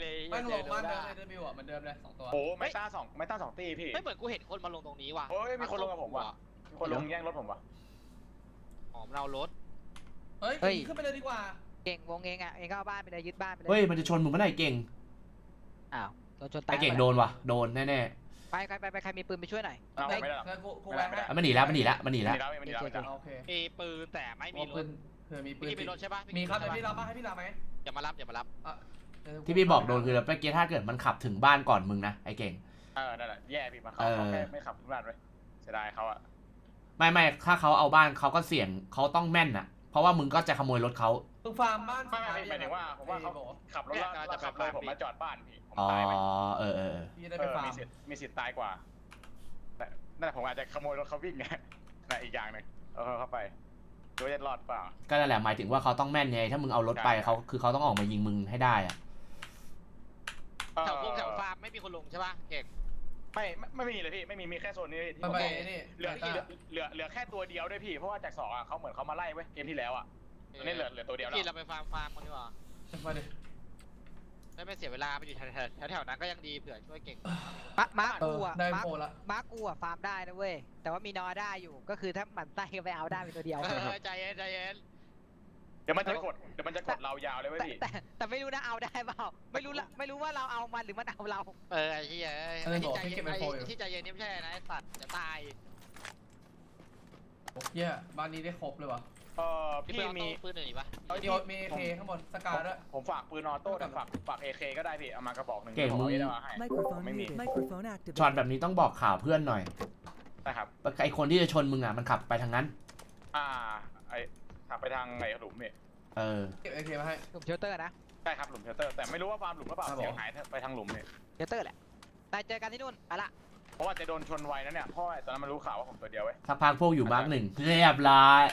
เลยไม่หลงบ้านเดิมไเลยเดบิวอะเหมือนเดิมเลยสองตัวโอ้ไม่ต้าสองไม่ต้าสองตีพี่ม่เหมือนกูเห็นคนมาลงตรงนี้ว่ะโอ้ยมีคนลงกับผมว่ะมีคนลงแย่งรถผมว่ะหอมเรารถเฮ้ยเฮ้ย ขึ้นไปเลยดีกว่าเก่งวงเองอะเองก็เอาบ้านไปเลยยึดบ้านไปเลยเฮ้ยมันจะชนมึงไม่ได้เก่งอ้าวโดนชนตายไอเก่งโดนว่ะโดนแน่ไปใครไปไปใครมีปืนไปช่วยหน่อยเอาไม่ไม่ได้หรอกงั้นกูกูไม่แวได้งๆให้อะมันหนีแล้วมันหนีแล้วมันหนีมีแล้วแล้วมีแล้วมีแล้วโอเคมีปืนแต่ไม่มีมีรปืถนเผื่อมีปืพี่นกิ๊บมีรถใช่ปะมีครับเดี๋ยวใช่พี่ปะรับมาให้พี่รับไหมอย่ามารับอย่ามารับ อะเดี๋ยว ที่พี่บอกโดนคือเมื่อกี้ถ้าเกิดมันขับถึงบ้านก่อนมึงนะไอเก่ง เออนั่นแหละแย่พี่มาเขาเออเขาแค่ไม่ขับทุกร้านไว้เสียดายเขาอะไม่ไม่ถ้าเขาเอาบ้านเขาก็เสี่ยงเขาต้องแม่นอะเพราะว่ามึงก็จะขโมยรถเขาเพิ่งฟาร์มบ้านไม่ไม่พี่หมายถึงว่าผมว่าเขาไอ้บอกขับรถแล้วแล้วขับเลยผมมาจอดบ้านพี่ผมอ๋อตายไปเออเออเออพี่จะได้เอไปอฟาร์มีมสิทธิ์มีสิทธิ์ตายกว่าแต่นั่นแหละผมอาจจะขโมยรถเขาวิ่งไงนั่นอีกอย่างหนึ่งเอาเข้าไปดูว่าจะรอดเปล่าก็นั่นแหละหมายถึงว่าเขาต้องแม่นไงถ้ามึงเอารถไปใช่เขาคือเขาต้องออกมายิงมึงให้ได้อะเออ แถวพวกแถวฟาร์มไม่มีคนลงใช่ปะเก่งไม่ไม่ไม่มีเลยพี่ไม่มีมีแค่โซนนี้ที่ไปผมไปบอกนี่เหลือเหลือเหลือเหลือแค่ตัวเดียวด้วยพี่เพราะว่าจากสองอะเขาเหมือนเขามาไล่เว้ยเกมที่แล้วอะตอนนี้เหลือเหลือตัวเดียวแล้พี่วเราไปฟาร์มฟาร์มกันดีกว่ามาดิได้ไม่เสียเวลาไปอยู่แถวแถวแถวๆนั้นก็ยังดีเผื่อช่วยเก่งมามาร์คเอกูออะได้มาร์คโฟละมาร์คกูอะฟาร์มได้นะเว้ยแต่ว่ามีนอได้อยู่ก็คือถ้าหมันไส้ก็ไปเอาได้เป็นตัวเดียว เออใจเย็นใจเย็นเดี๋ยวมันจะกดเดี๋ยวมันจะกดเรายาวเลยเว้ยแต่พี่แต่แต่ไม่รู้นะเอาได้เปล่าไม่รู้ละไม่รู้ว่าเราเอามันหรือมันเอาเรา เออไอ้ที่ไอ้ที่ใจเย็นไอ้ที่ใจเย็นนี่ไม่ใช่นะไอ้สัตว์จะตายโอ้เหี้ยบ้านนี้ได้ครบเลยว่ะเออพี่พี่มีมีปืนหนึ่งดีปะเอ้ยมีมีเอเคข้างบนสกาด้วยผมฝากปืนออโต้แต่ฝากฝากเอเคก็ได้พี่เอามากระบอกหนึ่งเก่งมึงผมอาไว้ได้ว่าให้ Microphone ไม่มี muted. Microphone activated. ช็อตแบบนี้ต้องบอกข่าวเพื่อนหน่อยนะครับไอคนที่จะชนมึงอะมันขับไปทางนั้น อ่าไอ ขับไปทางไหนหลุมพี่เออ เก็บเอเคมาให้ กลุ่มเชลเตอร์นะใช่ครับหลุมเชลเตอร์แต่ไม่รู้ว่าฟาร์มหลุมหรือเปล่าครับผม เสียงหายไปทางหลุมเนี่ยเชลเตอร์แหละนายเจอกันที่นู่นเอาละเพราะว่าจะโดนชนไวนะเนี่ยเพราะว่าตอนนั้นมันรู้ข่าวว่าผมตัวเดียวเว้ยสักพักพวกอยู่มาร์กหนึ่งเรียบร้อย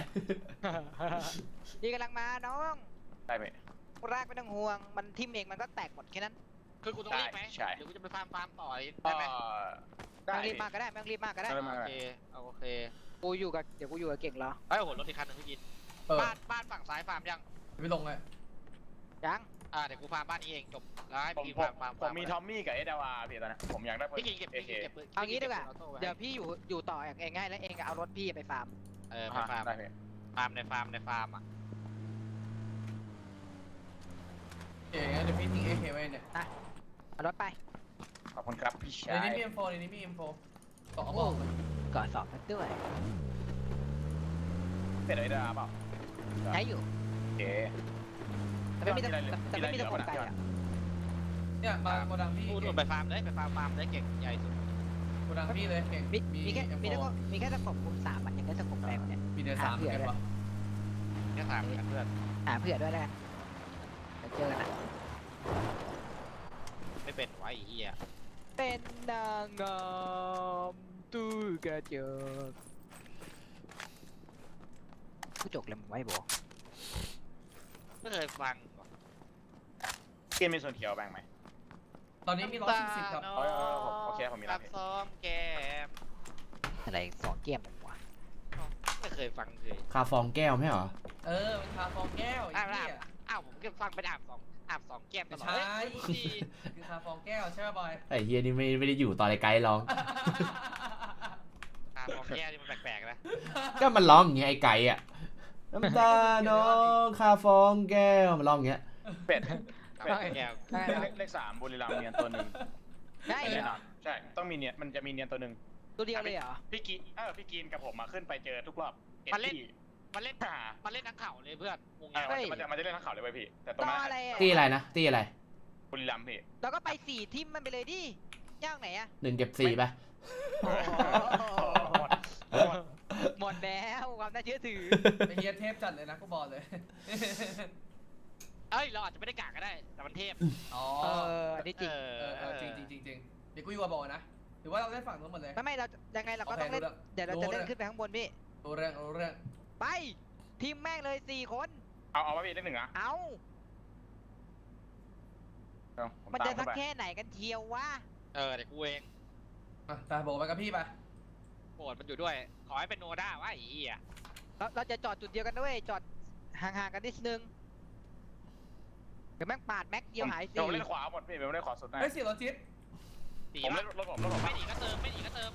นี่กำลังมาน้องได้ไหม รากไม่ต้องห่วง มันทิ่มเองมันก็แตกหมดแค่นั้นคือกูต้องรีบไหมใช่หรือกูจะไปฟาร์มฟาร์มต่อเอได้ไหมอไม่ได้ต้องรีพี่บมากก็ได้ไม่ต้องรีบมากก็ได้ ได้ โอเคโอเคกูอยู่กับเดี๋ยวกูอยู่กับเก่งเหรอไอ้ยโหรถอีกคันหนึ่งพี่ยิน เออบ้านบ้านฝั่งซ้ายฟาร์มยังไม่ลงเลยยังอ่าเดี๋ยวกูฟาร์มบ้านนี้เองจบแล้วให้ผมพี่ผมฟาร์มฟาร์มผมมีทอมมี่กับเอสเดวาพี่ตอนนั้นผมอยากได้ปืน พี่กินเก็บเอพี่เคกินเก็บปืนเอางี้ดีกว่าพี่เบปืนออโต้ไเดี๋ยวพี่อยู่อยู่ต่ออย่างเองให้แล้วเองเอารถพี่ไปฟาร์ม เออไปฟาร์มได้พี่ฟาร์มในฟาร์มในฟาร์มอะเก๋งั้นเดี๋ยวพี่ทิ้งเอเคไว้เนี่ยเอารถไปขอบคุณครับพี่ในชายนี้มีเอ็มโฟในนี้มีเอ็มโฟสองกระบอกเลยก่อนสอบกันด้วยเป็นเอสเดวาเปล่า ใช้อยู่ โอเค แต่ไม่มีตะมีอะไรเหลือแต่ไม่มีตะมีขอะไรบเหลือไก่อะเนี่ยมาโกดังพี่กูเก่นู่งนไปฟาร์มเลยไปฟาร์มฟาร์มเลยเก่งใหญ่สุดโกดังพี่เลยเก่งมีมีแค่เอ็มมีโฟแค่มีแค่ตะขบคุมสามอะยังได้ตะขบอะไรวะเนี่ย มีเดือนสามเหมือนกันปะแค่ถามกันเพื่อนหาเผื่อด้วยแล้วกันเดี๋ยวเจอกันนะไม่เป็นไวะไอ้เหี้ยเป็นนางงามตู้กระจก ผู้จกเลยมึงไว้บอกไม่เคยฟังว่ะเกมมีส่วนเขียวแบ่งไหม ตอนนี้มีร้อยสี่สิบครับ เออเออผมโอเคผมมีแล้วรับซ้อมแกมอะไรสองเกมวะไม่เคยฟังเลยคาฟองแก้วไม่เหรอ เออเป็นคาฟองแก้วไอ้อ้าวเหี้ย อ้าวผมก็ฟังไปอาบสองอาบสองแก้มตลอดใช่ เฮ้ยรู้ดีคือคาฟองแก้วใช่ป่ะบอย ไอเฮียนี่ไม่ไม่ได้อยู่ตอนไอไกด์ร้อง อาบสองแก้มนี่มันแปลกๆนะก็มันร้องอย่างเงี้ยไอไก่อะ น้ำตาน้องคาฟองแก้วมันร้องอย่างเงี้ย เป็ดอาบสองแก้มใช่เลคขรับเลขสามบุรีรัมย์เนียนตัวหนึ่งได้แน่นอนใช่ต้องมีเนียนมันจะมีเนียนตัวหนึ่งตัวเดียวเลยเหรอ พี่กีเออพี่กีนกับผมมาขึ้นไปเจอทุกรอบมันเล่น ที่มันเล่นหามันเล่นทั้งเข่าเลยเพื่อนวงเอเงี้ย อมันจะมันจะมันจะเล่นทั้งเขาเลยเว้ยพี่แต่ตรงต่อนั้นอะไรอะตีอะไรนะ ตีอะไรบุรีรัมย์พี่เราก็ไปสี่ทิมมันไปเลยดิย่างไหนอะหนึ่งเก็บสี่ไปหมดหมด หมดแล้วความน่าเชื่อถือ ไอ้เฮียเทพจัดเลยนะกูบอกเลย เอ้ยเราอาจจะไม่ได้กากก็ได้ แต่มันเทพอ๋อ เอออันนี้จริง เอเออเออจริงจริงจริงจริงเดี๋ยวกูอยู่กับบอกนะ หรือว่าเราได้ฝั่งทั้งหมดเลย ไม่ไม่เรายังไงเราก็ต้องเล่น โอเคเดี๋ยวเรารู้จะเล่นแล้วขึ้นไปข้างบนพี่ รู้เรื่องรู้เรื่องไป ทีมแม่งเลยสี่คน เอาเอาไว้พี่เลขหนึ่งนะเอาเอาผมันตาจะเข้าสักไปแค่ไหนกันเชียววะ เออเดี๋ยวกูเองอะตาบอกไปกับพี่ไป โปรดมันอยู่ด้วย ขอให้เป็นโนด้าวะไอ้เหี้ยเราเราจะจอดจุดเดียวกันด้วยจอดห่างๆกันนิดนึงเดี๋ยวแม่งปาดแม็กเดียวหายเดี๋ยวสี่ผมเล่นขวาหมดพี่ผมเล่นขวาสุดนะเฮ้ยเสียรถจิ๊บตีผมปะเล่นรถผมรถผมไม่หนีก็เติมไม่หนีก็เติม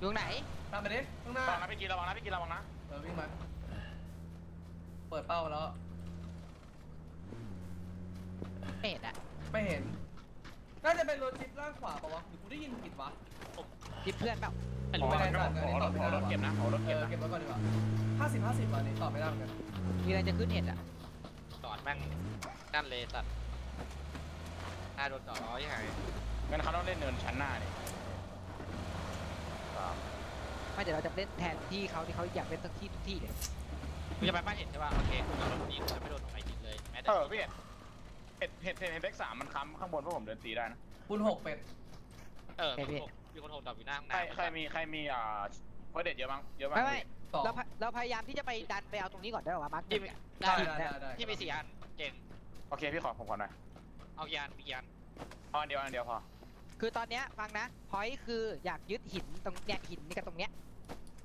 อยู่ไหนตามไปดิข้างหน้าระวังนะพี่กินระวังนะพี่กินระวังนะเออวิ่งมาเปิดเป้าแล้วไม่เห็นอะไม่เห็นน่าจะเป็นรถจิ๊บล่างขวาปะวะหรือกูได้ยินผิดวะ ทิปเพื่อนเปล่า ไม่ขอรู้ไม่ได้รถขอรถขอรถเก็บนะขอรถเอเก็บอนะเก็บไว้ก่อนดีกว่าห้าสิบห้าสิบวันนี้ตอบไม่ได้เหมือนกันมีอะไรจะขึ้นเห็นอะจอดแม่งนั่นเลยสัตว์หน้าโดนจอดร้อยยังไงงั้นเขาต้องเล่นเนินชั้นหน้านี่ครับไม่เดี๋ยวเราจะเล่นแทนที่เขาที่เขาอยากเล่นทุกที่ทุกที่เลยกูจะไปบ้านเห็นใช่ป่ะโอเคกูจะรถนี้กูจะไม่โดนตรงไหนติดเลยแม้แต่เออพี่เห็นเห็ดเห็ดเห็ดเห็ดเด็กสามมันค้ำข้างบนพวกผมเดินตีได้นะคูณหกเป็ดเออมีคน มีคนโทรดับอยู่หน้าห้องใครน้ำใครมีใครมีอ่าเฟอร์เด็ดเยอะมั้งเยอะมั้งไม่ไม่สองเราพยเราพยายามที่จะไปดันไปเอาตรงนี้ก่อนได้ป่าวะมาร์คหที่นึ่งมีอะได้ได้ได้ได้ที่มีสี่อันเก่งโอเคพี่ขอผมขอหน่อยเอากี่อันมีกี่อันเอาอันเดียวอันเดียวพอคือตอนเนี้ยฟังนะพอยคืออยากยึดหินตรงเนี้ยหินนี่กับตรงเนี้ย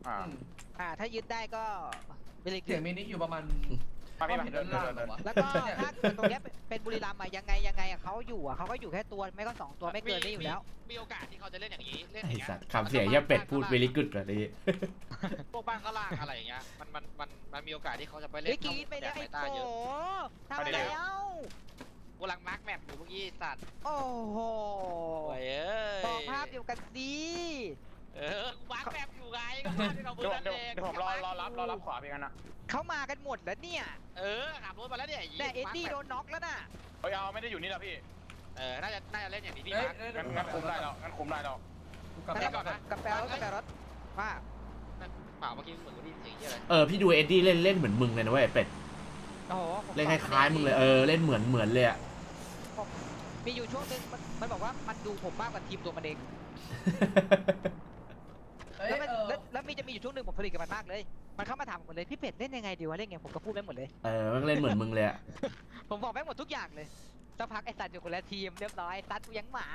อ่า อืมอ่าถ้ายึดได้ก็เป็นเลยเสียงมินิอยู่ประมาณ มาพี่มาเห็นเดิด้านนเดิล่านงเดินเหรเดิอนวะแล้วก็ถ้าเกิดตรงเนี้ยเป็นเป็นบุรีรัมย์อะยังไงยังไงอะเขาอยู่อะเขาก็อยู่แค่ตัวไม่ก็สองตัวไม่เกินนี้อยู่แล้ว มีโอกาสที่เขาจะเล่นอย่างนี้เล่นอไอ้ย่างเงี้ยสัตว์คำเสียงเหี้ยเป็ดพูดเวลิกึดกว่านี้พวกบ้านข้างล่างอะไรอย่างเงี้ยมันมันมันมันมีโอกาสที่เขาจะไปเล่เฮ้ยนกรีดไปแล้วแจไอ้สายตาโกเยอะทำอะไรแล้ว กูกำลังมาร์กแมปอยู่เมื่อกี้สัตว์โอ้โหโอ้ยเอ้ยบอกภาพเดียวกันดี เออกูมาร์กแมปอยู่ไงก็ภาพที่เราเบิเดี๋ยวร์นเดี๋ยวเองเดี๋ยวผมรอรอรับรอรับขวาพี่กันนะเขามากันหมดแล้วเนี่ย เออขับรถมาแล้วเนี่ยแต่เอ็ดดี้โดนน็อกแล้วน่ะ เฮ้ยเอาไม่ได้อยู่นี่แล้วพี่เออน่าจะน่าจะเล่นอย่างนี้พี่เอ้ยมาร์กเอ้ยงั้นงั้นคุมได้แล้วงั้นคุมได้แล้วกูกลับไม่ไปได้ก่ก่ออนนนะนะ กับแปลรถกับแปลรถว่าเปล่าเมื่อกี้เหมือนกูได้ยินเสียงเหี้ยอะไรเออพี่ดูเอ็ดดี้เล่นเล่นเหมือนมึงเลยนะเว้ยเป็ดโอ้โหผมเล่นคล้ายๆมึงเลยเออเล่นเหมือนเหมือนเลยอะมีอยู่ช่วงหนึงมันมันบอกว่ามันดูผมมากกว่าทีมตัวมันเอง จะมีอยู่ช่วงหนึ่งผมผลิตกับมันมากเลย มันเข้ามาถามผมเลยพี่เป็ดเล่นยังไงดีวะเล่นไงผมก็พูดไม่หมดเลย เออมันเล่นเหมือนมึงเลยอะ ผมบอกแม่งหมดทุกอย่างเลยสักพักไอ้สัตว์อยู่คนละทีมเรียบร้อยซัดกูยังหมา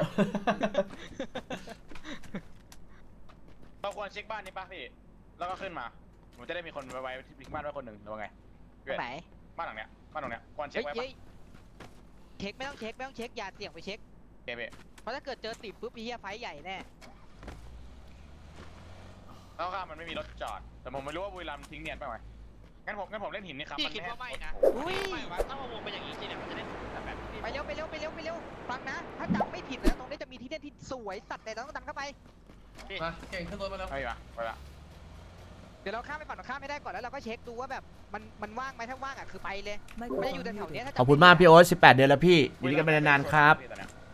เราควรเช็คบ้านนี้ป่ะพี่ แล้วก็ขึ้นมา ผมจะได้มีคนไว้ไว้ที่พิกบ้านไว้คนหนึ่งหรือว่าไงตรงไหนบ้านหลังเนี้ย บ้านหลังเนี้ย ควรเช็เฮ้คยไว้ป่ะเฮ้ยเช็คไม่ต้องเช็คไม่ต้องเช็คอย่าเสี่ยงไปเช็คโอเคพี่เพราะถ้าเกิดเจอติดปุ๊บไอ้เหี้ยไฟท์ใหญ่แน่แล้ว ข้ามมันไม่มีรถจอด แต่ผมไม่รู้ว่าบุรีรัมย์ทิ้งเนียนไปไหมงั้นผมงั้นผมเล่นหินนี่ครับพี่มันคิดไม่ให้ว่าไม่นะอุ้ยไม่วะถ้ามาวงเป็นอย่างนี้จริงเนี่ยมันจะเล่นแบบแบบนี้ไปเร็วไปเร็วไปเร็วไปเร็วฟังนะ ถ้าจำไม่ผิดนะตรงนี้จะมีที่เล่นที่สวยสัตว์แต่เราต้องดันเข้าไป มาเก่งขึ้นรถมาแล้วเฮ้ยมาไปละเดี๋ยวเราข้ามไปฝั่งตรงข้ามไม่ได้ก่อนแล้วเราก็เช็คดูว่าแบบมันมันว่างไหมถ้าว่างอะคือไปเลยไม่ได้อยู่แถวๆเนี้ยถ้าจำขอบคุณมากพี่โอ๊ต18 เดือนแล้วพี่อยู่ด้วยกันเป็นนานๆครับ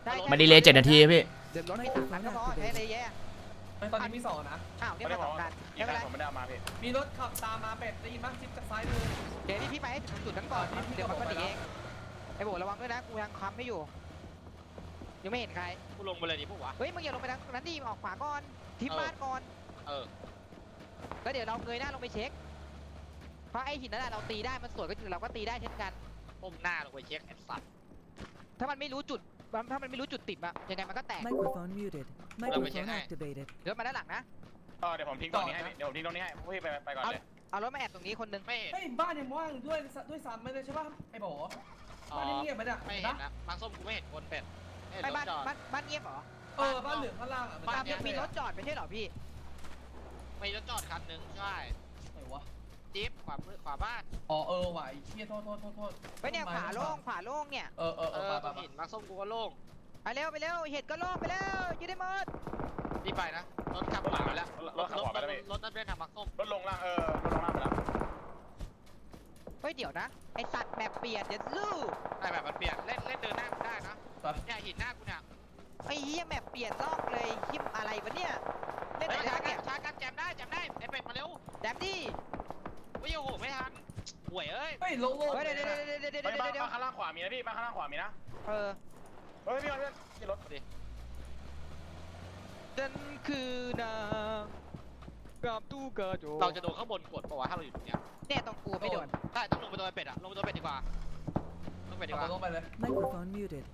ใช่ใช่มาดีเลย7นาทีพี่ เดี๋ยวรถมีสามคันก็พอใช้เลยแย่ไม่ ตอนนี้มีสองนะ อ้าวเนี่ยมาสองคันอีไม่กเป็นไรคันผมไม่ได้เอามาพี่มีรถขับตามมาเป็ดได้ยินป่ะจิ๊บจากซ้ายมือเดี๋ยวนี้พี่ไปให้ถึงจุดนั้นก่อนเดี๋ยวมันก็หนีเองไอ้โบระวังด้วยนะกูยังค้ำไม่อยู่ ยังไม่เห็นใคร กูลงไปเลยดิพวกวะ เฮ้ยมึงอย่าลงไปทางนั้นดิออกขวาก่อนทิมเออ บ้านก่อนเออ แล้วเดี๋ยวเราเงยหน้าลงไปเช็ค เพราะไอ้หินนั่นแหละเราตีได้มันสวยก็จริงเราก็ตีได้เช่นกัน ก้มหน้าลงไปเช็คไอ้สัตว์ถ้ามันไม่รู้จุด ถ้ามันไม่รู้จุดติดอะยังไงมันก็แตก Microphone muted. Microphone activated. เดี๋ยวมาด้านหลังนะ เออเดี๋ยวผมทิ้งตรงนี้ให้พี่เดี๋ยวผมทิ้งตรงนี้ให้พี่ไปไปก่อนเลยเอารถมาแอบตรงนี้คนหนึงไม่เห็นเฮ้ยบ้านยังว่างด้วยด้วยซ้ำไม่ได้ใช่ป่ะไอ้โบอ๋อบ้านเงียบๆไปเนี่ยไม่เห็นเห็ปะนนะบางส้มกูไม่เห็นคนเป็ดไม่เห็นไปรบ้านถจอด บ้านบ้านเงียบเหรอเออบ้านเหลืองข้างล่างอะบ้าบ้านนเงียัยงบมีรถจอดไม่ใช่เหรอพี่มีรถจอดคันหนึ่งใช่ไหนวะ จี๊ปขวามือขวาบ้านอ๋อเออว่ะไอ้เชี่ยโทษโทษโทษโทษไปเนี่ยขวาโล่งขวาโล่งเนี่ย เออเออเอเอออไปตรงไปหินบางส้มกูก็โล่งไปเร็วไปเร็วเห็ดก็โล่งไปแล้วยืดได้หมดรีบไปนะรถขับขวาไปแล้วรถขับขวาไปแล้วพี่ รถนั่นเป็นทางบางส้มรถลงล่างเออรถลงล่างไปแล้วเฮ้ยเดี๋ยวนะไอสัตว์แบบเปลี่ยนเดี๋ยวลูกได้แบบมันเปลี่ยนเล่นเล่นเดินหน้ากูได้นะไปเนี่ยหินหน้ากูเนี่ยไอ้เหี้ยแมปเปลี่ยนลอกเลยคิมอะไรวะเนี่ยเล่นเฮ้ไหนยช้าได้กัเนี่ยนช้ากันแจมได้แจมได้ไอ้เป็ดมาเร็วแดมดี้ วิ่งโอ้โหไม่ทันห่วยเอ้ย เฮ้ยโล่งโล่งเฮ้ยเดี๋ยวเดี๋ยวเดี๋ยวเดี๋ยวเดี๋ยวเฮ้ยเดี๋ยวบ้านเดี๋ยวบ้านข้างล่างขวามีนะพี่บ้านข้างล่างขวามีนะเออเฮ้ยพี่เอาเพื่อนที่รถฉันคือนางกับตู้กระจกเราจะโดนข้างบนกดปะวะถ้าเราอยู่ตรงเนี้ยเนี่ยตรงกูไม่โดนใช่ต้องลงไปโดนไอ้เป็ดอะลงไปโดนเป็ดดีกว่าลงไปเป็ดดีขับกว่าลงไปเลย Microphone muted.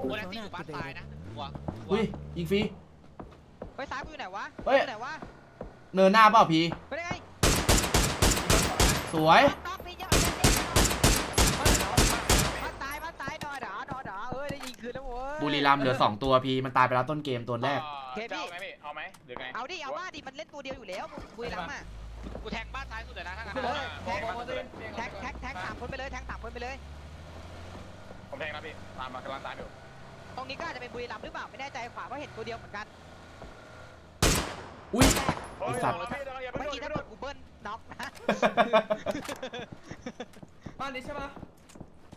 โอ้แลน Microphone ซี่อยู่บ้านซ้าย activated. นะกลัวกลัวอุ้ยยิงฟรีไปซ้ายกูอยู่ไหนวะเฮ้ย อยู่ไหนวะเนินหน้าเปล่าพี่ไปได้ไง สวยน็อกนี่ยังไม่ได้บ้านตายบ้านตายแล้วโว้ยบุรีรัมย์เหลือสองตัวพี่มันตายไปแล้วต้นเกมตัวแรก เคพี่จะเอาไหมพี่เอาไหมหรือไงเอาดิเอาว่าดิมันเล่นตัวเดียวอยู่แล้วบุรีรัมย์อะกูแทงบ้านซ้ายสุดเลยนะถ้างั้นขึ้นเลยนะโบโบโบตัวเองแท็กแท็กแท็กสามคนไปเลยแท็กสามคนไปเลย ผมแทงนะพี่ตามมากำลังตามอยู่ตรงนี้ก็อาจจะเป็นบุรีรัมย์หรือเปล่าไม่แน่ใจขวาเพราะเห็นตัวเดียวเหมือนกันอุ้ยโอ้ยไอ้สัตว์พี่ เดี๋ยวอย่าเมื่เพิ่องกี้โดถ้านเกิดกูเบิ้ลน็อกนะบ้านนี้ใช่ปะ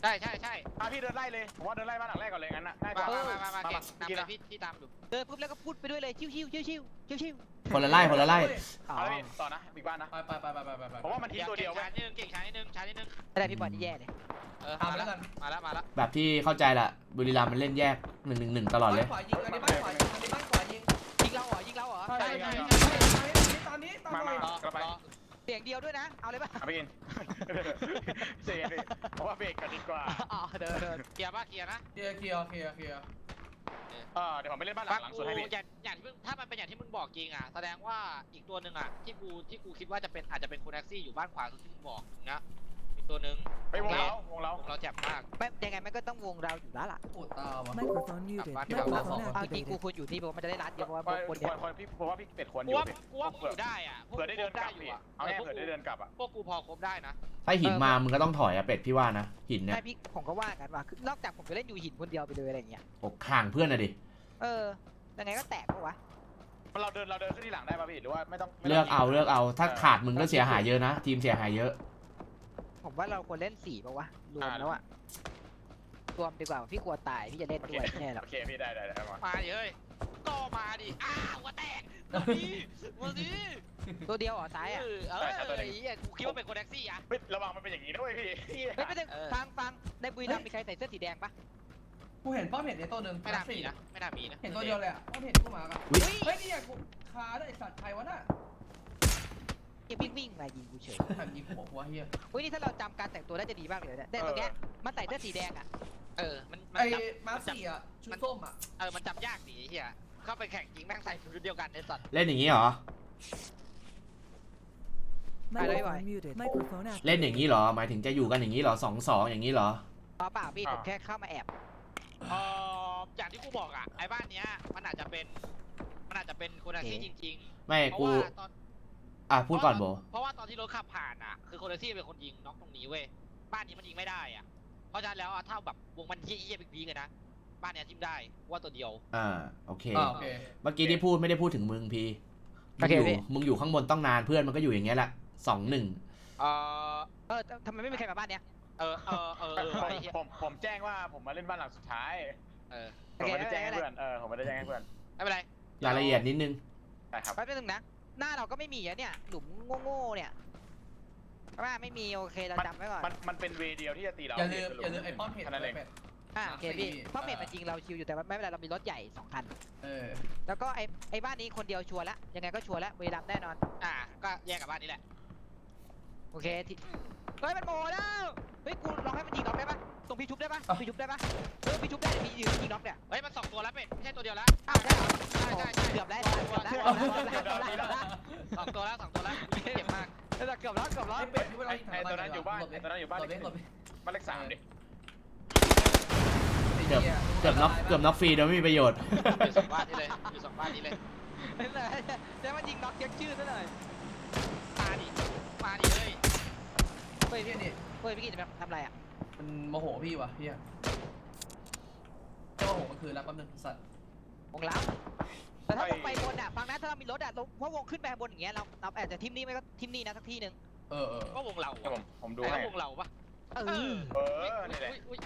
ใช่ใช่ใช่อะพี่เดินไล่เลยผมว่าเดินไล่บ้านหลังแรกก่อนเลยงั้นนะง่ายกมาว่ามามามาเก่งมานำเลยพี่ที่ตามอยู่เดินปุ๊บแล้วก็พูดไปด้วยเลยชิวชิวชิวชิวชิวชิวคนละไล่คนละไล่อ๋อเอาเลยพี่ต่อนะอีกบ้านนะไปไปไปไปไปไปไปผมว่ามันทิ้งตัวเดียวเก่ไว้งช้านิดนึงเก่งช้านิดนึงช้านิดนึงไม่ได้พี่บอลนี่แย่เลยเออตามมาแล้แล้ววกันมาแล้วมาแล้วแบบที่เข้าใจละบุรีรัมย์มันเล่นแยกหนึ่งหนึ่งหนึ่งตลอดเลยบ้านขวายิงอันนี้บ้านขวายิงอันนี้บ้านขวายิงยิงเราเหรอยิงเราเหรอใช่ใช่ ใช่ตามนี้ตามมานี้มารอกลับไปรอเสียงเดียวด้วยนะ เอาเลยป่ะเอาไปกินเสียพี่เพราะว่าเบรกกันดีกว่าอ๋อเดินเดินเคลียร์ป่ะเคลียร์นะเคลียร์เคลียร์เคลียร์เคลียร์เออเดี๋ยวผมไปเล่นบ้านหลังหลังสุดให้พี่ อย่างอย่างที่มึงถ้ามันเป็นอย่างที่มึงบอกจริงอะ แสดงว่าอีกตัวหนึ่งอะที่กูที่กูคิดว่าจะเป็นอาจจะเป็นคูแท็กซี่อยู่บ้านขวาสุดที่มึงบอกนะอีก ตัวหนึ่งไปวงเราวงเราเราแจ็บมากไม่ยังไงมันก็ต้องวงเราอยู่แล้วล่ะ ปวดตาวะ Microphone muted. Microphone Microphone เอาจริงกู activated. ควรอยู่ที่เพราะมันจะได้รัดเดียวเพราะว่าควรคนคเดียววรควรพี่ผมว่าพี่เป็ดควรอกูยู่ว่าพี่กูว่ามึงอยู่ได้อะพวกเผื่อได้เดินกได้ลับอยู่พี่อะเอาง่ายเผื่อได้เดินกลับอะพวกกูพอครบได้นะ ถ้าหินมามึงก็ต้องถอยอะเป็ดพี่ว่านะหินเนี่ยไม่พี่ผมก็ว่ากันว่าคือนอกจากผมจะเล่นอยู่หินคนเดียวไปเลยอะไรอย่างเงี้ย อกห่างเพื่อนอะดิ เออยังไงก็แตกปะวะ เราเดินเราเดินขึ้นที่หลังได้ป่ะพี่หรือว่าไม่ต้องไม่ต้งเลือกเอาเลือกเอาถ้าขาดมึงก็เสียหายเยอะนะ ทีมเสียหายเยอะ ผมว่าเราควรเล่นสี่ปะวะรวมแล้วอะรวมดีกว่าพี่กลัวตายพี่จะเล่นด้วยแน่หรอกโอเคพี่ได้ได้ได้มามาดิเฮ้ย ก็มาดิอ้าวหัวแตกมาดิมาดิตัวเดียวเหรอซ้ายอะเออเออไอ้เหี้ยกูคิดว่าเป็นคนแท็กซี่อะเฮ้ยระวังมันเป็นอย่างนี้ด้วยพี่ไม่ไม่ได้เออ ฟังฟังในบุรีรัมย์มีใครใส่เสื้อสีแดงปะกูเห็นป้อมเห็นในตัวหนึ่งไม่น่ามีนะ ไม่น่ามีนะเห็นตัวเดียวเลยอะป้อมเห็นกูมาอะอุ๊ยเฮ้ยนี่กูคาได้สัตว์ใครวะน่ะ เฮียวิ่งวิ่งมายิงกูเฉยทำยิงหัวกูเฮีย อุ้ยนี่ถ้าเราจำการแต่งตัวได้จะดีมากเลยเนี่ยแต่ตรงเนี้ยมันใส่เสื้อสีแดงอะเออ มันมันไอ้จับมาสี่อะชุดส้มอะเออ มันจำยากดิไอ้เหี้ยเข้าไปแข่งจริงแม่งใส่ชุดเดียวกันไอ้สัตว์เล่นอย่างนี้เหรอ Microphone muted. Microphone เล่นอย่าง activated. นี้เหรอ หมายถึงจะอยู่กันอย่างนี้เหรอสองสองอย่างนี้เหรอ อ๋อเปล่าพี่ผมแค่เข้ามาแอบ เอออย่างที่กูบอกอะ ไอ้บ้านเนี้ย มันอาจจะเป็น มันอาจจะเป็นคนแท็กซี่จริง ไม่ๆ เพราะกู ว่าตอน อะพูดก่อนโบ เพราะว่าตอนที่รถขับผ่านอะ คือคนแท็กซี่เป็นคนยิงน็อกตรงนี้เว้ย บ้านนี้มันยิงไม่ได้อะ เพราะฉะนั้นแล้วอะถ้าแบบวงมันเยี่ยๆพีกๆเลยนะ บ้านเนี้ยจิ้มได้ว่าตัวเดียว อ่าโอเค อ่าโอเค เมื่อกี้ที่พูดไม่ได้พูดถึงมึงพีมึโองเคอยู่พี่ มึงอยู่ข้างบนต้องนานเพื่อนมันก็อยู่อย่างเงี้ยแหละสองหนึ่งเออเออทำไมไม่มีใครมาบ้านเนี้ย เออเออเออเออผมไอ้เหี้ยผมผมแจ้งว่าผมมาเล่นบ้านหลังสุดท้ายเออผมไม่ได้แจ้งให้เพื่อนเออผมไม่ได้แจ้งให้เพื่อนไม่เป็นไรรายละเอียดนิดนึงใช่ครับ แป๊บนึงนะ หน้าเราก็ไม่มีอะเนี่ย หลุมโง่ๆเนี่ยว่าไม่มีโอเคเราจำไว้ก่อนมันมันเป็นเวย์เดียวที่จะตีเราอย่าลืมอย่าลืมไอ้ป้อมเห็นแค่นั้นเองเป็ดอ่าโอเคพี่สี่เพราะเมทมันจริงเราชิวอยู่แต่ว่าไม่เป็นไรเรามีรถใหญ่สองคัน เออ แล้วก็ไอ้ไอ้บ้านนี้คนเดียวชัวร์ละยังไงก็ชัวร์ละบุรีรัมย์แน่นอน อะก็แยกกับบ้านนี้แหละ โอเคที เฮ้ยมันโมแล้วเฮ้ยกูลองให้มันยิงน็อกได้ปะตรงพี่ชุบได้ปะพี่ชุบได้ปะเออพี่ชุบได้พี่ยืนยิงน็อกเนี่ยเฮ้ยมันสองตัวแล้วเป็ดไม่ใช่ตัวเดียวแล้วอ้าวได้เหรอใช่ใช่ใช่เกือบแล้วเกือบแล้วเกือบแล้วเกือบแล้วเกือบแล้วสองตัวแล้วสองตัวแล้วเจ็บมากเกือบแล้วเกือบแล้วเกือบแล้วไอ้เป็ดที่เวลายิงไอ้ตัวนั้นอยู่บ้านหลบไอ้ตัวนั้นอยู่บ้านหลเลบขหลบบ้านเลขสามดิเกือบเกือบน็อกเกือบน็อกฟรีโดยไม่มีประโยชน์อยู่สองบ้านนี้เลยอยู่สองบ้านนี้เลยแต่ว่ายิงน็อกเช็คชื่อซะหน่อยมาดิมาดิเลย เฮ้ยเนี่ยนี่เฮ้ยพี่กินจะทำอะไรอะมันโมโหพี่วะพี่อะจะโมโหมันคือรักแป๊บนึงสัตว์วงล้าแต่ถ้าวงไปบนอะฟังนะถ้าเรามีรถอะเราเพราะวงขึ้นไปบนอย่างเงี้ยเราเราอาจจะทิมนี่ไม่ก็ทิมนี่นะสักที่หนึ่งเออเออก็วงเราเดี๋ยวผมผมดูแต่ให้ก็วงเราปะเออเออนี่แหละอุ๊ย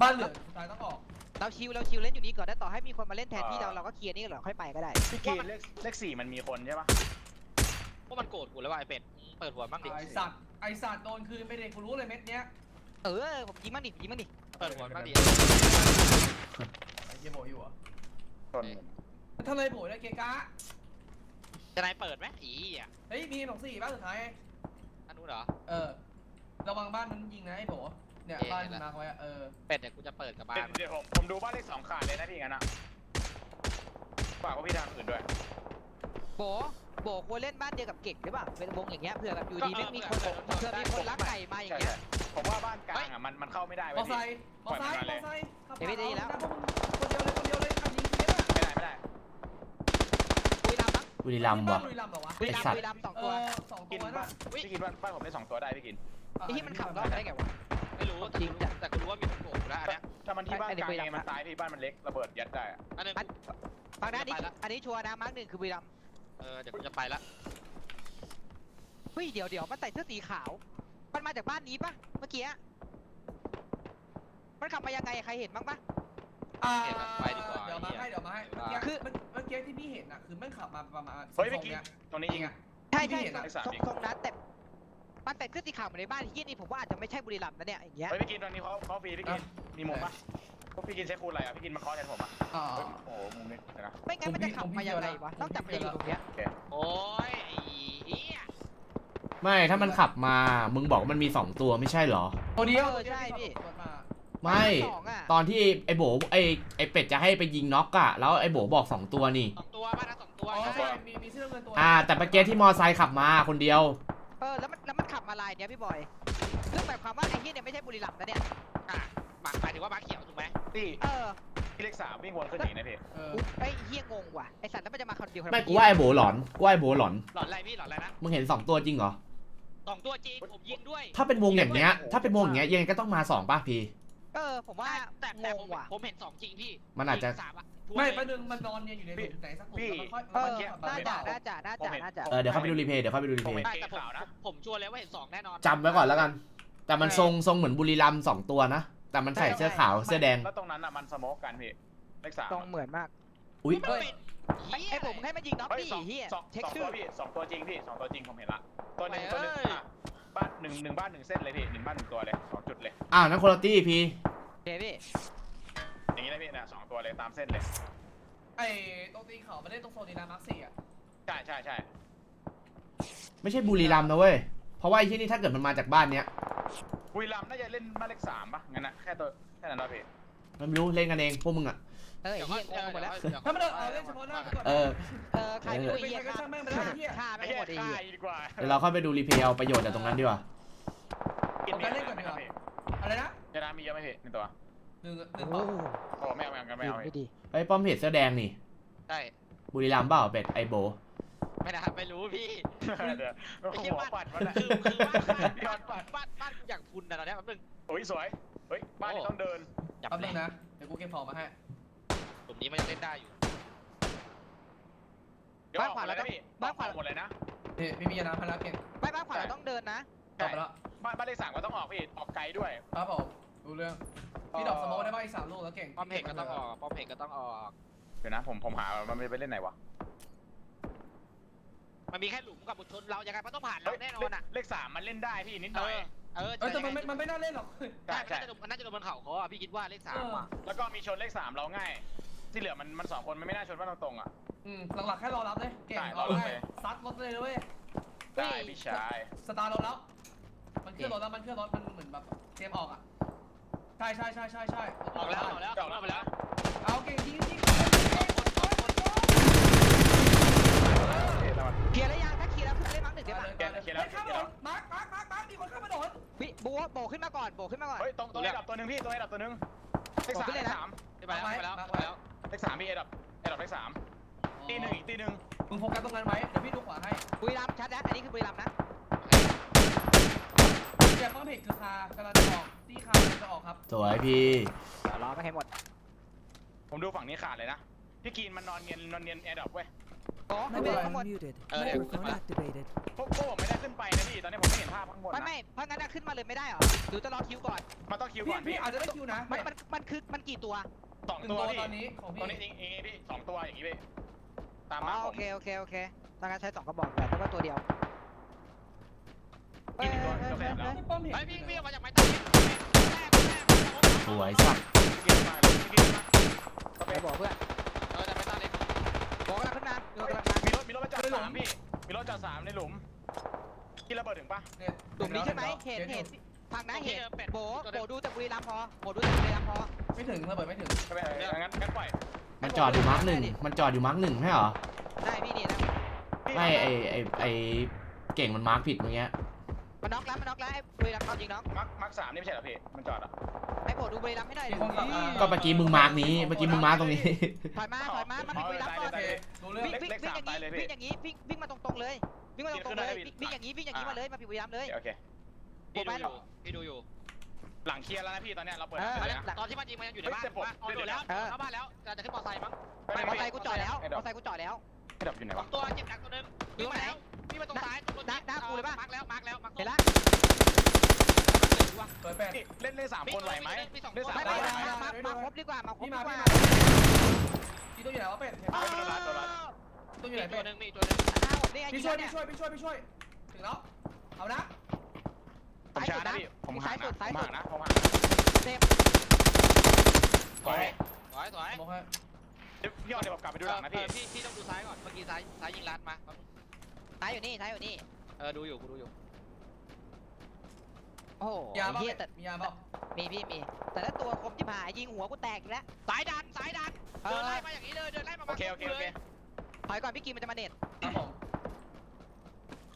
บ้านเหลืองสุดท้ายต้องออกเราชิวเราชิวเล่นอยู่นี่ก่อนนะต่อให้มีคนมาเล่นแทนที่เราเราก็เคลียร์นี่ก่อนค่อยไปก็ได้ พี่กีเลขเลขสี่มันมีคนใช่ปะพวกมันโกรธกูแล้วว่ะไอ้เป็ดมึงเปิดหัวบ้างดิ ไอสัตว์ ไอสัตว์โดนคืนไปเด็กกูรู้เลยเม็ดเนี้ยเออผมยิงมั่งดิยิงมั่งดิเปิดหัวบ้างดิไอ้เหี้ยโบอยู่อะคนทำไมโบได้เกกะจะนายเปิดไหมอีอะเฮ้ยมีสองสี่บ้านสุดท้ายอันนู้นเหรอเออระวังบ้านมันยิงนะไอ้โบเนี่ยบ้านมันมาร์คไว้อะเออเป็ดเดี๋ยวกูจะเปิดกับบ้านเดี๋ยวผมผมดูบ้านเลขสองขาดเลยนะพี่งั้นอะฝากว่าพี่ทางอื่นด้วย โบโบควรเล่นบ้านเดียวกับเก่งหรือเปล่าเป็นวงอย่างเงี้ยเผื่อแบบอยู่ดีไม่มีคนเผื่อมีคนรักไก่มาอย่างเงี้ยผมว่าบ้านกลางอะมันมันเข้าไม่ได้มเว้อยไซพี่ค์มอไซค์มอไซค์ขับเดี๋ยวพี่ได้ยินแล้วเอาคนเดียวเลยคนเดียวเลยขับยิงเพี้ยนอะไม่ได้ไม่ได้บุรีรัมย์มั้งบุรีรัมย์ว่ะ บุรีรัมย์เหรอวะบุรีรัมไอ้สัย์ตว์บุรีรัมย์สองเอตัวอสองกิตันวบ้านะนพี่กินบ้านบ้านผมได้สองตัวได้พี่กินอะไอ้ที่มันขับรอดได้ไงวะ ไม่รู้จริงจัดแต่กูรู้ว่ามีคนโบกแล้วอันเนี้ยถ้ามันที่บ้านไอ้กลางไอ้เองมันตายพี่บ้านมันเล็กระเบิดยัดได้อะอันนึง ฟังนะอันนี้ไปละอันนี้ชัวร์นะมาร์กหนึ่งคือบุรีรัมย์ เออเดี๋ยวกูจะไปละเฮ้ยเดี๋ยวเดี๋ยวมันใส่เสื้อสีขาว มันมาจากบ้านนี้ปะเมื่อกี้อะมันขับมายังไงใครเห็นบ้างปะ อ่าเห็นแล้วไปดีกว่าเดี๋ยวมาให้เดี๋ยวมาให้เมื่อกี้คือ เมื่อกี้ที่พี่เห็นอะคือแม่งขับมาประมาณเฮ้ยทรพี่งกินเนี้ยตรงนี้จยิริงงอะอะใช่ที่ใช่เห็นอะ ทรงทรงนั้นแต่มันแต่เสื้อสีขาวเหมือนในบ้านที่นี่ผมว่าอาจจะไม่ใช่บุรีรัมย์นะเนี่ยอย่างเงี้ย เฮ้ยพี่กินตอนนี้เขาเขาฟรีพี่กิน มีมุมปะ พวกพี่กินใช้คูณอะไรอะพี่กินมาเคาะแทนผมอะอ่าเฮ้ยโอ้โหมุมนี้เดี๋ยวนะไม่งั้นมันจะขับมายังไงวะนอกจากมันจะอยู่ตรงเนี้ยโอ้ยไอ้เหี้ยไม่ถ้ามันขับมา มึงบอกว่ามันมีสองตัวไม่ใช่เหรอ ตัวเดียวเออใช่พี่ตัวมาไม่ สองอะตอนที่ไอ้โบไอ้ไอ้เป็ดจะให้ไปยิงน็อกอะแล้วไอ้โบบอกสองตัวนี่ สองตัวบ้านละสองตัวอ๋อใช่ใช่มีมีเสื้อเงินตัวอ่า แต่เมื่อกี้ที่มอไซค์ขับมาคนเดียว เออแล้วมันแล้วมันขับมาลายเนี้ยพี่บอยซึ่งหมายความว่าไอ้เหี้ยเนี่ยไม่ใช่บุรีรัมย์นะเนี่ยอะห มายหมายถึงว่ามาเขียวถูกไหมพี่เออพี่เล็กสามวิ่งวนขึ้นอย่างนี้นะพี่เออกูไอ้เหี้ยงงว่ะไอ้สัตว์แล้วมันจะมาคนเดียวทำไม่กูว่าไอ้โบหลอนกูว่าไอ้โบหลอน หลอนอะไรพี่หลอนอะไรนะมึงเห็นสองตัวจริงเหรอ สองตัวจริงผมยิงด้วย ถ้าเป็นวงอย่างเงี้ย ถ้าเป็นวงอย่างเงี้ยยังไงก็ต้องมาสองป่ะพี่ เออ ผมว่าแต่แต่งผงมว่ะ ผมเห็นสองจริงพี่มันอาจจะ สามอะไม่ประเด็นมันนอนเนี่ยอยู่ในหลุมไหนสักหลุมพี่แล้วมันค่อยเอมันอเกี่ยวกับน่าเปจะล่าน่าจะน่าจะน่าจะ เออเดี๋ยวเข้าไปดูรีเพย์เดี๋ยวเข้าไปดูรีเพย์ใช่แต่ผมผมผมชัวร์เลยว่าเห็นสองแน่นอนจำไว้ก่อนแล้วกัน แต่มันทรงทรงเหมือนบุรีรัมย์สองตัวนะ แต่มันใส่เสื้อขาวเสื้อแดง แล้วตรงนั้นอะมันสโมกกันพี่เลขสามตรงเหมือนมาก อุ้ย มันเป็นไอ้เหี้ยไอ้ผมให้มันยิงน็อกเฮ้ยดิสองเฮียสองเช็คสองชื่ตัอ วพี่สองตัวจริงพี่สองตัวจริงผมเห็นละตัวหนึ่งไปตัวหนึ่งเอ้ย อะบ้านหนึ่งหนึ่งบ้านหนึ่งเส้นเลยพี่หนึ่งบ้านหนึ่งตัวเลยสองจุดเลย อ้าวนั่นคนละตี้พี่ เดพี่อย่างนี้เลยพี่นะสองตัวเลยตามเส้นเลย ไอ้ตรงตีนเขามันเล่นตรงโซนนี้นะมาร์คสี่อะใช่ใช่ใช่ไม่ใช่บุรีรัมย์นะเว้ย เพราะว่าไอ้ที่นี่ถ้าเกิดมันมาจากบ้านเนี้ยบุรีรัมย์น่าจะเล่นบ้านเลขสามปะงั้นนะแค่ตัวแค่นั้นนะพี่มันไม่รู้เล่นกันเองพวกมึงอะเออไอ้เดี๋ยวเฮียงเดี๋ยวงหมดแล้วเดี๋ยวถ้ามันเดินเอาเล่นเฉพาะหน้าไปก่อนเออเออใครไม่รู้ไม่ไอ้เฮียใช่ก็ฆ่าช่างแม่งไปแล้วเฮียฆ่าไอ้ไม่งเหี้หยมดไอ้ฆ่าเฮียอีกดีกว่าเดี๋ยวเราเข้าไปดูรีเพย์เอาประโยชน์จากตรงนั้นดีกว่ากินมีอะไรไหมครับพี่อะไรนะยานามีเยอะไหมพี่ในตัวหนึ่งหนึ่งโอ้ต่อโหโอ้ไม่เอาไม่เอาไม่เอาไม่ดีไอ้ป้อมเพจเสื้อแดงนี่ใช่บุรีรัมย์เปล่าเป็ดไอโบ ไม่นะไม่รู้พี่ เดี๋ยวไอ้เหี้ยหัวบ้านปัดมันแหละคือคือบ้านบ้านบ้านบ้านกูอย่างคุณนะตอนเนี้ยแป๊บนึง โอ้ยสวย เฮ้ย บ้านนี้ต้องเดิน จับแป๊บเลนึยงนะ เดี๋ยวกูเก็บของมาให้ กลุ่มนี้มันยังเล่นได้อยู่ เดี๋ยวออกหมดเลยนะพี่ออกหมดเลยนะ นี่พี่มียานาพาราเก่งไม่บ้านขวาเราต้องเดินนะจบไปแล้วบ้านบ้านเลขสามก็ต้องออกพี่ออกไกลด้วยครับผมรู้เรื่อง พี่ดอกสโมอได้ป่ะอีกสามลูกแล้วเก่งป้อมเพจก็ต้องออกป้อมเพจก็ต้องออก เดี๋ยวนะผมผมหามันไปเล่นไหนวะ มันมีแค่หลุมกับบุชนเรายังไงมันต้องผ่านเราแน่นอนอะเลขสามมันเล่นได้พี่นิดหเอน่อยอเออเออแต่มันไม่มันไม่น่าเล่นหรอกใช่ใช่ใช่มันน่าจะโดนบนเขาเขาอะพี่คิดว่าเลขสามอะแล้วก็มีชนเลขสามเราง่าย ที่เหลือมันมันสองคนมันไม่น่าชนบ้านตรงๆอะอืมหลักๆแค่รอรับเลยเก่งใช่รอรอรับได้เลยซัดรถเลยนะเว้ยได้พี่ชายสตาร์ทรถแล้ว มันเคลื่อนรถแล้วมันเคลื่อนรถมันเหมือนแบบเตรียมออกอะใช่ใช่ใช่ใช่ใช่ออกแล้วออกแล้วออกแล้วเอาเก่งจริงจริง โบะโบกขึ้นมาก่อนโบกขึ้นมาก่อน เฮ้ยตรงตรงไอ้ดับตัวหนึ่งพี่ตรงไอ้ดับตัวหนึ่งเลขสามเลขสามไปแล้วไปแล้วไปแล้วเลขสามพี่ไอ้ดับไอ้ดับเลขสามตีหนึ่งอีกตีหนึ่งมึงโฟกัสตรงนั้นไว้เดี๋ยวพี่ดูขวาให้บุรีรัมย์ชัดนะอันนี้คือบุรีรัมย์นะเดี๋ยวป้อมเพจคือคากำลังจะออกตีคากำลังจะออกครับสวยพี่เดี๋ยวรอไม่ให้หมด ผมดูฝั่งนี้ขาดเลยนะพี่กีนมันนอนเงียนนอนเงียนแอร์ดับเว้ย โอ้ไม่เป็นไรข้างบน Microphone muted. Uh, yeah, Microphone come on. activated. พวกพวกผมไม่ได้ขึ้นไปนะพี่ ตอนนี้ผมไม่เห็นภาพข้างบนไม่นะไม่เพราะงั้นนะขึ้นมาเลยไม่ได้เหรอหรือจะรอคิวก่อน มันต้องคิวพี่ก่อนพี่พี่อาจจะได้คิวนะมันมันมันคือมันกี่ตัวสองหนึ่งตัวตัวพี่ตอนนี้ของตรงพี่นี้เองเองพี่สองตัวอย่างนี้พี่ ตามอ๋มาอผโอมเคโอเคโอเคถ้างั้นใช้สองกระบอกแต่ว่าตัวเดียวกินอีกตัวก็แฝงแล้วป้อมเพจไอ้พี่พี่ออกมาจากไม้ตายสวยสัตว์พี่กีนมาเลยพี่กีนมาก็ไปเป็นบอกเพื่อน มีรถมีรถมาจอดสามพี่ มีรถจอดสามในหลุมกินระเบิดถึงปะ เนี่ยกลุ่มนี้ใช่ไหมเห็นเห็นฟังนะเห็นเป็ดโบโบดูจากบุรีรัมย์พอโบดูจากบุรีรัมย์พอ ไม่ถึงระเบิดไม่ถึงก็ไม่เป็นไรงั้นงั้นปล่อย มันจอดอยู่มาร์กหนึ่งมันจอดอยู่มาร์กหนึ่งใช่เหรอได้พี่นี่นะพี่ไม่ไอไอไอเก่งมันมาร์กผิดเมื่อกี้ มันน็อกแล้วมันน็อกแล้วไอ้บุรีรัมย์เอานยิงน้องมาร์คมาร์คสามนี่ไม่ใช่เหรอพี่มันจอดอะ ไอ้โบดูบุรีรัมย์ให้หน่อยมีคนขับมาก็เมื่อกี้มึงมาร์กนี้ เมื่อกี้มึงมาร์กตรงนี้ ถอยมาถอยมามาปิดบุรีรัมย์ก่อนได้โอเครู้เรื่องวิ่งเลขวิ่งเลขวิ่งสามอย่างไปนี้เลยพี่วิ่งอย่างนี้วิ่งวิ่งมาตรงๆเลย วิ่งมาตรงๆเลยขึ้นได้พี่วิ่งอย่างนี้วิ่งอย่างนี้มาเลยมาปิดบุรีรัมย์เลยโอเคพี่ดูอยู่พี่ดูอยู่หลังเคลียร์แล้วนะพี่ตอนเนี้ยเราเปิดเออไปตอนเลยนี้นะ ตอนที่มันยิงมันยังอยู่ในบ้านเฮ้ยแต่ผมว่าเอาโดดแล้วเออเข้าบ้านแล้วจะจะขึ้นมอไซค์มั้งมอไซค์กูจอดแล้วไอ้ดมออกไซค์กูจอดแล้ว ไอ้ดอกอยู่ไหนสอวะงตัวเจ็บหนักตัวนึงวิ่งมาแล้ว วิ่งมาตรงซ้ายตรงรถหน้าหน้ากูเลยปะ มาร์กแล้วมาร์กแล้วมาร์กเห็นละสวยแปดพี่เล่นเล่นสามคนไหวไหมเล่นสามไม่คนไม่ไหวไม่ไหม มามามาครบดีกว่ามาครบพี่ดีมากว่าพี่มาพี่ตัวอยู่ไหนวะเป็ดเห็นเอาปะไปโดนรัดโดนรัดตัวอมียู่ไหนตัเป็วดหนึ่งมีตัวหนึ่งอ้าวนี่ไงพี่ยิงช่วยเนี่ยพี่ช่วยพี่ช่วยพี่ช่วยถึงแล้วเอานะผมช้านะพี่ผมห่างนะผมห่างนะผมห่างเซฟก่อนถอยถอยบอกให้พี่ยอดเดี๋ยวผมกลับไปดูหลังนะพี่เออพี่พี่ต้องดูซ้ายก่อนเมื่อกี้ซ้ายซ้ายยิงลัดมา ท้ายอยู่นี่ท้ายอยู่นี่ เออดูอยู่กูดูอยู่โอ้โหยาบ้าเฮียเป็แต่ดมียาบ้ามีพี่มี แต่ถ้าตัวครบที่ผายยิงหัวกูแตกอีกแล้วซ้ายดันซ้ายดันเอเดินอไล่มาอย่างนี้เลยเดินไล่มาโอเคโอเคโอเคถอยก่อนพี่กีมันจะมาเน็ตครับผม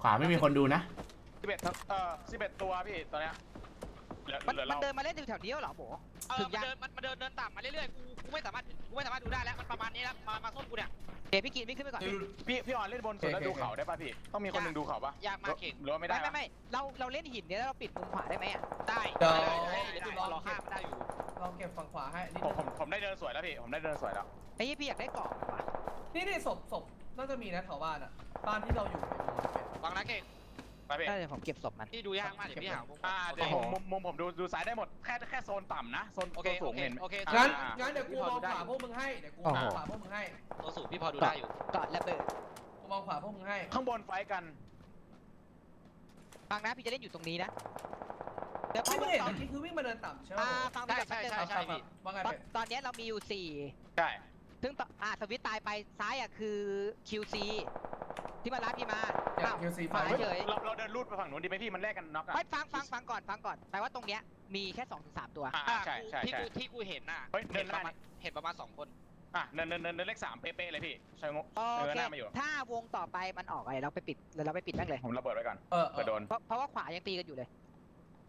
ขวาไม่มีคนดูนะ สิบเอ็ดเอ่อสิบเอ็ดตัวพี่ตอนเนี้ยเหลือมันเหลือมันเราเดินมาเล่นอยู่แถวนี้เหรอโบ เออถึงมันยังเดินมันมันเดินเดินต่ำมาเรื่อยๆกูกูไม่สามารถกูไม่สามารถดูได้แล้วมันประมาณนี้แล้วมามาส้มกูเนี่ย เดี๋ยวพี่กีวิ่งขึ้นไปก่อนดูพี่พี่ออนเล่นบนสุดแล้วดูเขาได้ป่ะพี่ ต้องมีคนหนึ่งดูเขาป่ะยากมากเก่งหรือว่าไม่ไม่ได้ ไม่ไม่เราเราเล่นหินเนี่ยแล้วเราปิดมุมขวาได้ไหมอะ ได้เดี๋ยวได้ได้ได้รอข้ามมันได้อยู่เราเก็บฝั่งขวาให้นิดผมนึงผมผมได้เดินสวยแล้วพี่ ผมได้เดินสวยแล้ว ไอ้ยี่พี่อยากได้เกาะว่ะนี่นี่ศพศพน่าจะมีนะแถวบ้านอะ บ้านที่เราอยู่เป็ดฟังนะเก่ง ไปพี่ได้เดี๋ยวผมเก็บศพมัน พี่ดูยากมากเดี๋ยวพี่หามุมอ่าเดี๋ยวโอมุมมุมผมดูดูซ้ายได้หมดแค่แค่โซนต่ำนะโซนเคโซนสูโองเคเห็นไหมโอเคงั้นอ่างั้นเดี๋ยวกูมองขวาพวกมึงให้ เดี๋ยวกูมองขวาพวกมึงให้ ตัวสูงพี่พอดูได้อยู่เกาะระเบิดกูมองขวาพวกมึงให้ ข้างบนไฟกันฟังนะพี่จะเล่นอยู่ตรงนี้นะเดี๋ยวพอที่วมึงงเห็นต่อเมื่อกี้คือวิ่งมาเดินต่ำใช่ไหมอ่าฟังพี่ใช่กับใช่แป๊บเดียวใช่ใช่พี่ว่าไงตอนเป็ดตอนเนี้ยเรามีอยู่สี่ใช่ ซึ่งต่ออ่าสวิตช์ตายไปซ้ายอะคือ QC ที่มารับพี่มาเนี่ยอ้าว คิวซีขวาไป เฉย เราเราเดินลูดไปฝั่งนู้นดีไหมพี่มันแลกกันน็อกอะไม่ฟังฟังฟังก่อนฟังก่อนแปลว่าตรงเนี้ยมีแค่สองถึงสามตัว อ่าอ่าใช่ใช่ที่ใช่ กูที่กูเห็นน่ะเฮ้ยเดิเห็นนหปน้าระมาณเห็นประมาณสองคน อะเดินเดินเดินเดินเลขสามเป๊ะๆเลยพี่ใช่งโอเดินเค หน้ามาอยู่ ถ้าวงต่อไปมันออกอะไรเราไปปิดแล้วเราไปปิดแม่งเลย ผมระเบิดไว้ก่อนเออเอเผื่ออโดน เพราะเพราะว่าขวายังตีกันอยู่เลย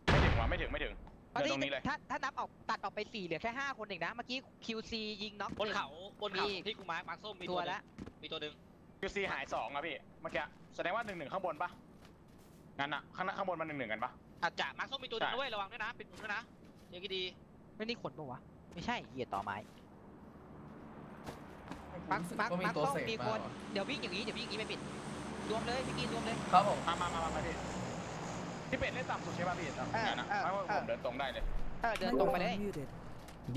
ไม่ถึงว่ะไม่ถึงไม่ถึง เพราะเดินตรงนี้เลย ถ้าถ้านับออกตัดออกไปสี่เหลือแค่ห้าคนเองนะ เมื่อกี้ QC ยิงน็อกบนเขาบนเขามีที่กูมาร์คมาร์คส้มมีตัตัววละมีตัวหนึ่งคิวซีหายสองอะพี่เมื่อกี้แสดงว่าหนึ่งหนึ่งข้างบนปะงั้นอะข้างหน้าข้างบนมันหนึ่งหนึ่งกันปะ อาจจะมาร์คส้มมีตัวหนึ่งใช่ ด้วยระวังด้วยนะปิดมุมด้วยนะเดี๋ยวดีไม่นี่ขนปะวะ ไม่ใช่เหยียดต่อไม้กูรู้สึกว่ามีตัวเสกมีมาคนว่ะเดี๋ยววิ่งอย่างนี้ เดี๋ยววิ่งอย่างนี้ไปปิดรวมเลยพี่กีนรวมเลย ครับผม มามามามาพี่ พี่เป็ดเล่นต่ำสุดใช่ป่ะพี่ต่ำงั้นนะเพราะว่า ผมเดินตรงได้เลยเออเดินตรงไปเลย Microphone muted.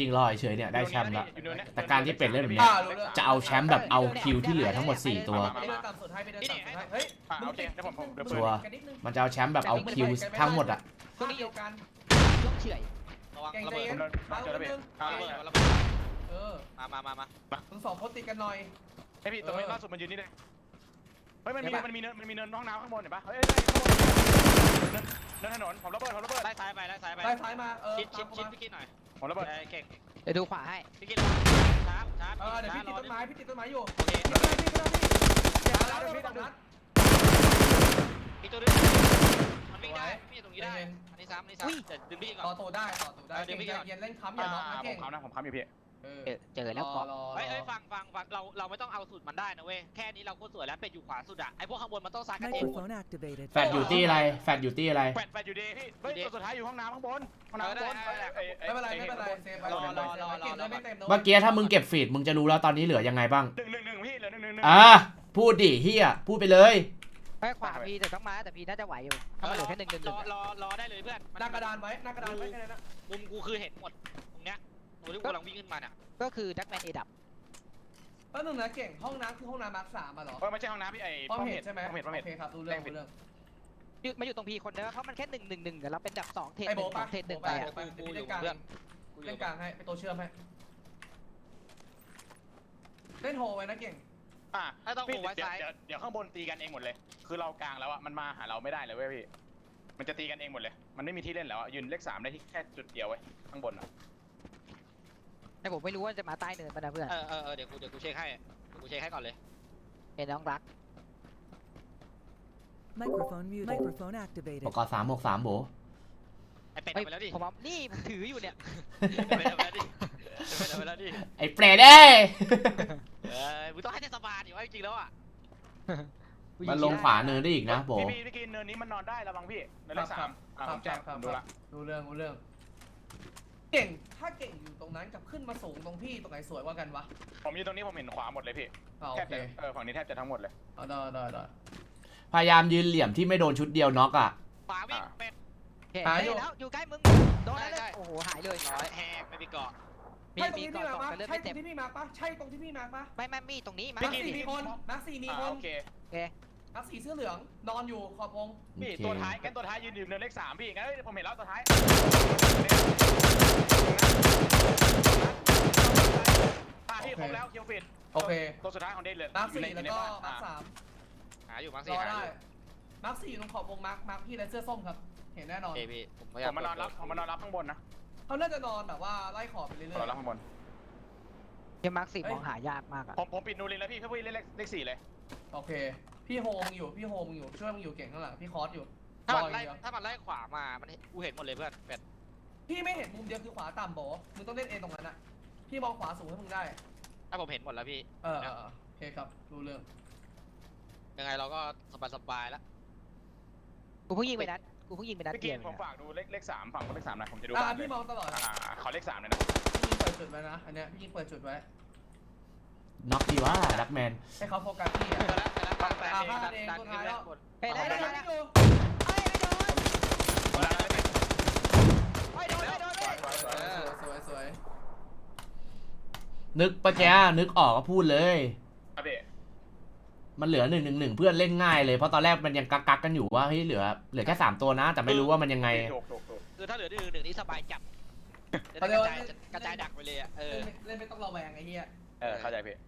ยิงรอเฉยๆเนี่ยได้แชมป์แล้วอยู่เนินเนี่ยแต่การที่เป็ดเล่นแบบเนี้อ่ายรู้เรื่องจะเอาแชมป์แบบเอาคิวที่เหลือทั้งหมด 4 ตัว ไปเดินตามสุดให้ไปเดินตามสุดให้เฮ้ยอะโอเคเดี๋ยวผมผมเดี๋ยวชัวร์กันนิดนึงมันจะเอาแชมป์แบบเอาคิวทั้งหมดอะตรงนี้เดียวกันช่วงเฉื่อยๆระวังเก่งระใจเบิดเย็ผมเดินมาเจอแล้วพี่อ่าระระเบิเบิดดระเบิดเออมามามามามึงสองคนติดกันหน่อยไอพี่ตรงนี้ล่าสุดมันยืนนี่เลยเฮ้ยมันมีเดี๋ยวปะมันมีเนินมันมีเนินห้องน้ำข้างบนเห็นปะเฮ้ยข้างบน เนินเนินถนนผมระเบิดผมระเบิดไล่ซ้ายไปไล่ซ้ายไปไล่ซ้ายมาเออชิดตาชิมดกูชิดมาพี่กินหน่อยผมระเบิดเออเก่งเดี๋ยวดูขวาให้พี่กินช้าช้าเออเดี๋ยวพี่ติดช้ารอต้นไม้พี่ติดต้นไม้อยู่โอเคพี่ก็ได้พี่ก็ได้พี่เจ็บแล้วพี่ต้องนัดอีกตัวนึงมันวิ่งได้พี่ตรงนี้ได้ใจเย็นอันนี้ซ้ำอันนี้ซ้ำแต่ดึงพี่ก่ต่ออนตัวได้ต่อตัวได้เออเดี๋เก่ยวงพี่ก่อนใจเย็นเล่นค้ำอย่าอ่าน็อกนะผเก่งมค้ำนะผมค้ำอยู่พี่ เออเจอเจอแล้วเกาะรอเฮ้ยเฮ้ยรอฟังฟังฟังเราเราไม่ต้องเอาสุดมันได้นะเว้ยแค่นี้เราโคตรสวยแล้วเป็ดอยู่ขวาสุดอะไอพวกข้างบนมันต้องซัดกันเองหมด Microphone activated. แฟดอยู่ที่อะไร แฟดอยู่ที่อะไรแปดแปดอยู่ดีพี่เฮ้ยตัวสุดท้ายอยู่ห้องน้ำข้างบนห้องน้ำข้างบนเออได้ได้ไม่เป็นไรไม่เป็นไรเซฟไว้รอรอรอรอ เก็บได้ไม่เต็มนะเมื่อกี้ถ้ามึงเก็บฟีดมึงจะรู้แล้วตอนนี้เหลือยังไงบ้าง หนึ่งหนึ่งหนึ่งพี่เหลือหนึ่งหนึ่งหนึ่งอ่าพูดดิเฮียพูดไปเลยไอ้ยขวาพีแต่ต้องมาแต่พีน่าจะไหวอยู่ถ้ามันเหลือแค่หนึ่งหนึ่งหรนึ่องรอรอได้เลยเพื่อนหน้ากระดานไว้หน้ากระดานไว้แค่นั้นนะมุมกูคือเห็นหมด ตรงเนี้ยโอ้ที่กูกำลังวิ่งขึ้นมาเนี่ยก็คือดักแมนเอดับแล้วหนึ่งนะเก่งห้องน้ำคือห้องน้ำมาร์คสามอะเหรอเออไม่ใช่ห้องน้ำพี่ไอ้ห้องเห็ดใช่ไหมห้องเห็ดห้องเห็ดโอเคครับรู้เรื่องรู้เรื่องอยู่มาอยู่ตรงพีคนเดียวเพราะมันแค่หนึ่งหนึ่งหนึ่งเราเป็นดับสองเทรดไอ้หโบนึ่งสปะองเทรดหนึ่งโบไปปะอะไปกูเดี๋ยวอพี่ยู่เล่นกลางเพื่อนกูอเล่ยู่นกลางให้ไปตัวเชื่อมให้เล่นโฮไว้นะเก่งอะถ้าต้องพี่โผล่ไว้เดี๋ยวซ้ายเดี๋ยวเดี๋ยวข้างบนตีกันเองหมดเลย คือเรากลางแล้วอะมันมาหาเราไม่ได้เลยเว้ยพี่ มันจะตีกันเองหมดเลย มันไม่มีที่เล่นแล้วอะยืนเลขสามได้ที่แค่จุดเดียวเว้ยข้างบนอะ แต่ผมไม่รู้ว่าจะมาใต้เนินปะนะเพื่อน เออเออเออเดี๋ยวกูเดี๋ยวกูเช็คให้เดี๋ยวกูเช็คให้ก่อนเลย เห็นน้องรัก Microphone muted. Microphone ป activated. กสามหกสามโบเป็ดเฮ้ยเอาไปแล้วดิผมเอานี่ผมถืออยู่เนี่ยเป็ดเอาไปแล้วดิเป็ดเอาไปแล้วดิไอ้เปรตเอ้ย เออมึงต้องให้เทศบาลอยู่ว่าจริงๆแล้วอะมันลงขวาเนินได้อีกนะโบพี่พี่พี่กินเนินนี้มันนอนได้ระวังพี่เนินเลขสามอะผมแจ้งผมดูละ รู้เรื่องรู้เรื่อง เก่ง ถ้าเก่งอยู่ตรงนั้นกับขึ้นมาสูงตรงพี่ตรงไหนสวยกว่ากันวะผมอยู่ตรงนี้ผมเห็นขวาหมดเลยพี่อ่าโอแทบเคจะเออฝั่งนี้แทบจะทั้งหมดเลย เอาได้ได้ได้ พยายามยืนเหลี่ยมที่ไม่โดนชุดเดียวน็อกอะ ขวาวิ่งเป็ดโอเคหาอยู่เฮ้ยแล้วอยู่ใกล้มึงโดนแล้วได้เลได้ยโอ้โหหายเลยร้อยแหกไม่มีเกาะมีใช่ตรงมีที่ก่อพี่นมาสองปะแต่เลือดใช่ไม่ตรเต็มงที่พี่มาปะใช่ตรงที่พี่มาปะไม่ไม่มีตรงนี้มามาร์คสี่มีคนมาร์คสี่มีอ่าคนโอเคมาร์คสี่เสื้อเหลืองนอนอยู่ขอบวงพี่โอเคตัวท้ายงั้นตัวท้ายยืนอยู่เนินเลขสามพี่งั้นเอ้ยผมเห็นแล้วตัวท้าย อ่าพี่ครบแล้วเคียวฟิตโอเค ตัวสุดท้ายของเดนเลยมาร์คอยู่สี่ในแล้วในก็บ้านมาร์คอ่าสามหาอยู่มาร์ครสี่อหาอได้ยู่มาร์คสี่ตรงขอบวงมาร์คมาร์คพี่และเสื้อส้มครับ เห็นแน่นอน เอยพี่ผมพยาผยามมมานอนรับผมมานอนรับข้างบนนะเขาน่าจะนอนแบบว่าไล่ขอบไปเรื่ผมนอนรับอยข้างบนเกมมาร์คสี่มองหายากมากอะผมผมปิดนูรินแล้วพี่พี่พี่เล่นเลขเลขสี่เลยๆโอเค พี่โฮมงอยู่พี่โฮมงอยู่ช่วยมึงอยู่เก่งข้างหลังพี่คอสอยู่ถ้ารอมันอไล่ย่างเดียวถ้ามันไล่ขวามา มันเห็นกูเห็นหมดเลยเพื่อนเป็ด พี่ไม่เห็นมุมเดียวคือขวาต่ำโบมึงต้องเล่นเองตรงนั้นอะพี่มองขวาสูงให้มึงได้ ถ้าผมเห็นหมดแล้วพี่เออเออเออโอเคครับ รู้เรื่อง ยังไงเราก็สบายสบายๆแล้วกูเพิ่งยิงไปนัดกูเพิ่งยิงไปนัดพี่เดีกิยวนผมฝากดูเลขเลขสามฝั่งคนเลขสามหนะผมจะดูอ่าบ้านเลพี่ยมองตลอดอ่าขอเลขสามเลยนะพี่ยิงเปิดจุดไว้นะ อันเนี้ยพี่ยิงเปิดจุดไว้ น็อกดีว่าดักแมน ให้เขาโฟกัสพี่อะเสร็จแล้วเสร็จแล้วฟังแฟนดันเองดันเองดันตัวขึ้นท้ายไปแล้วข้างบนเฮ้ยได้ได้ได้ได้ได้อยู่เฮ้ยไม่โดนผมได้แล้วพี่เฮ้ยโดนไม่โดนสไม่วยสวยสว ยเออสวยสวยนึกปะแกนึกออกก็พูดเลย ครับพี่มันเหลือหนึ่งหนึ่งหนึ่งเพื่อนเล่นง่ายเลยเพราะตอนแรกมันยังกักกักกันอยู่ว่าเฮ้ยเหลือเหลือแค่สามตัวนะ แต่ไม่รู้ว่ามันยังไง ถูกถูกถูกคือถ้าเหลือหนึ่งหนึ่งนี่สบายจัดจะได้กระจายกระจายดักไปเลยอะเออ เล่นไม่เล่นไม่ต้องระแวงไอ้เหี้ย เออเข้าใจพี่